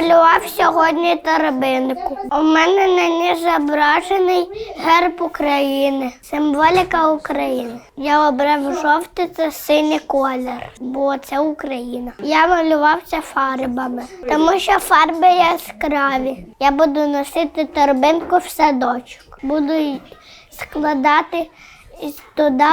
розмалював сьогодні торбинку. У мене на ній зображений герб України, символіка України. Я обрав жовтий та синій колір, бо це Україна. Я малювався фарбами, тому що фарби яскраві. Я буду носити торбинку в садочок. Буду складати туди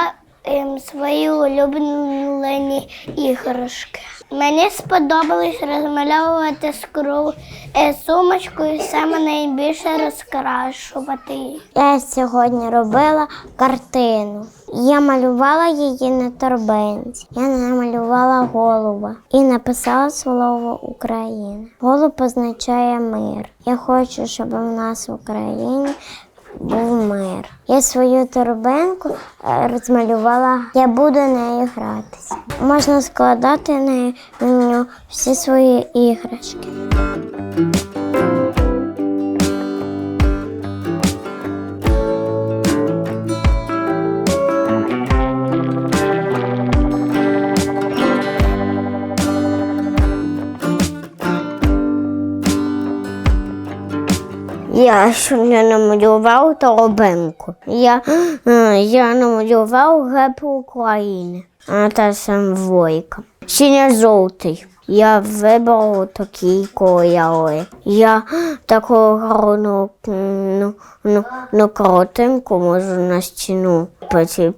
свої улюблені іграшки. Мені сподобалось розмальовувати скру е, сумочку і саме найбільше розкрашувати. Я сьогодні робила картину. Я малювала її на торбинці. Я намалювала голуба і написала слово Україна. Голуб означає мир. Я хочу, щоб у нас в Україні був мир. Я свою торбинку е, розмалювала, я буду нею гратися. Можна складати нею всі свої іграшки. Я сьогодні намалював торбинку. Я, е, я намалював герб України. А та символіка. Синьо-жовтий. Я вибрав такі кольори. Я таку гарну ну, ну, ну, картинку можу на стіну. Потім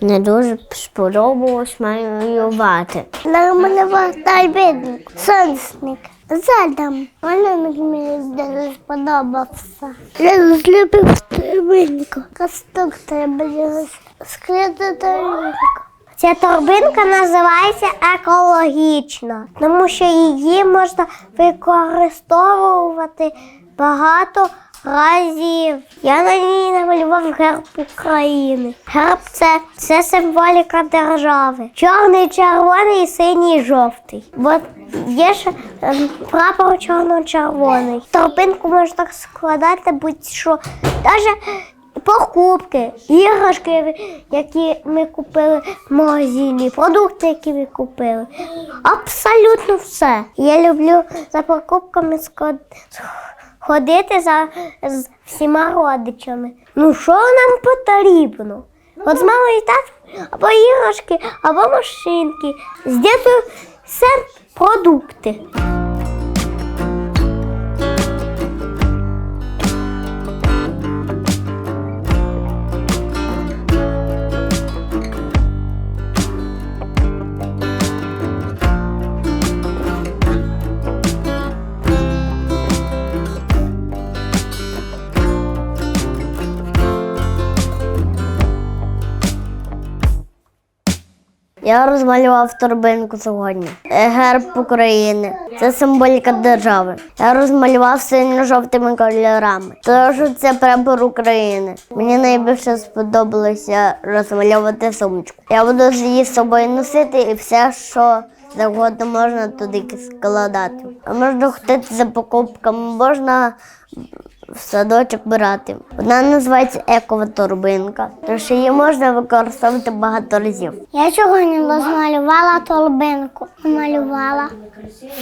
не дуже сподобалось малювати. Намалював торбинку, сонячник. Задом. Малюнок мені сподобався. Я злюбив торбинку. Конструктор буде скрити торбинку. Ця торбинка називається екологічна, тому що її можна використовувати багато разів. Я на ній намалював герб України. Герб це, це символіка держави. Чорний, червоний, синій, жовтий. Бо є ж ем, прапор чорно-червоний. Торбинку можна складати будь-що. Навіть покупки, іграшки, які ми купили в магазині, продукти, які ми купили. Абсолютно все. Я люблю за покупками ско- ходити за з всіма родичами. Ну, що нам потрібно? От з малої і або іграшки, або машинки. З дітою все продукти. Я розмалював торбинку сьогодні. Герб України. Це символіка держави. Я розмалював синьо-жовтими кольорами. Що це прапор України. Мені найбільше сподобалося розмальовувати сумочку. Я буду її з собою носити і все, що завгодно можна туди складати. А можна ходити за покупками, можна в садочок брати. Вона називається екова торбинка, тому що її можна використовувати багато разів. Я сьогодні розмалювала торбинку. Малювала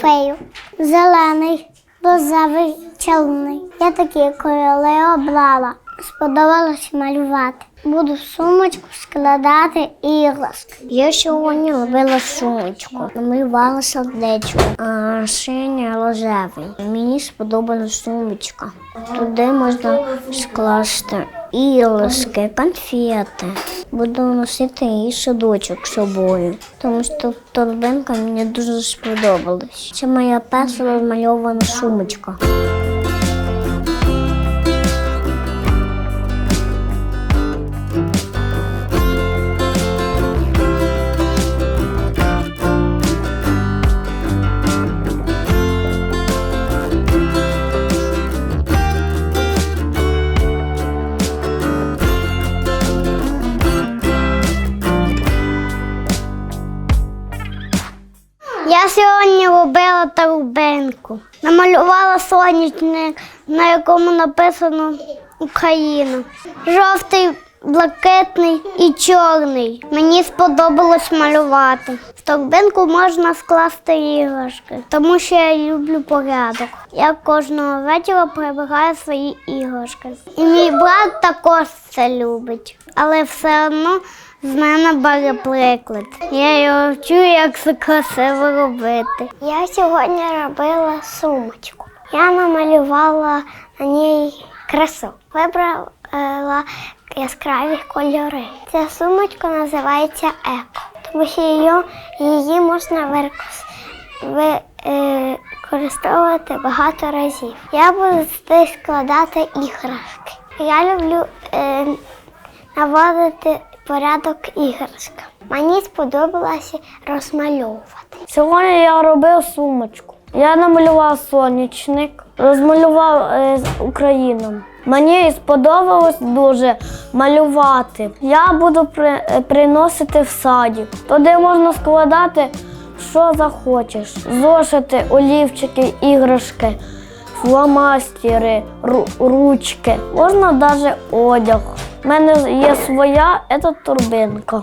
фею. Зелений, розовий, чорний. Я такі кольори обрала. Сподобалось малювати. Буду сумочку складати іграшки. Я сьогодні робила сумочку, намалювала сердечко, а синя рожевий. Мені сподобалась сумочка. Туди можна скласти іграшки, конфети. Буду носити її садочок з собою, тому що торбинка мені дуже сподобалась. Це моя перша розмальована сумочка. Сьогодні робила торбинку. Намалювала сонячник, на якому написано Україна. Жовтий блакитний і чорний. Мені сподобалось малювати. В торбинку можна скласти іграшки, тому що я люблю порядок. Я кожного вечора прибираю свої іграшки. І мій брат також це любить, але все одно з мене бере приклад. Я його вчу, як це красиво робити. Я сьогодні робила сумочку. Я намалювала на ній красу. Вибрала яскраві кольори. Ця сумочка називається Еко, тому що її, її можна використовувати використовувати багато разів. Я буду складати іграшки. Я люблю е, наводити порядок іграшкам. Мені сподобалося розмальовувати. Сьогодні я робив сумочку. Я намалював сонячник, розмалював е, Україну. Мені сподобалось дуже малювати. Я буду при, е, приносити в саді. Туди можна складати, що захочеш. Зошити, олівчики, іграшки, фломастери, ручки. Можна навіть одяг. У мене є своя, це турбинка.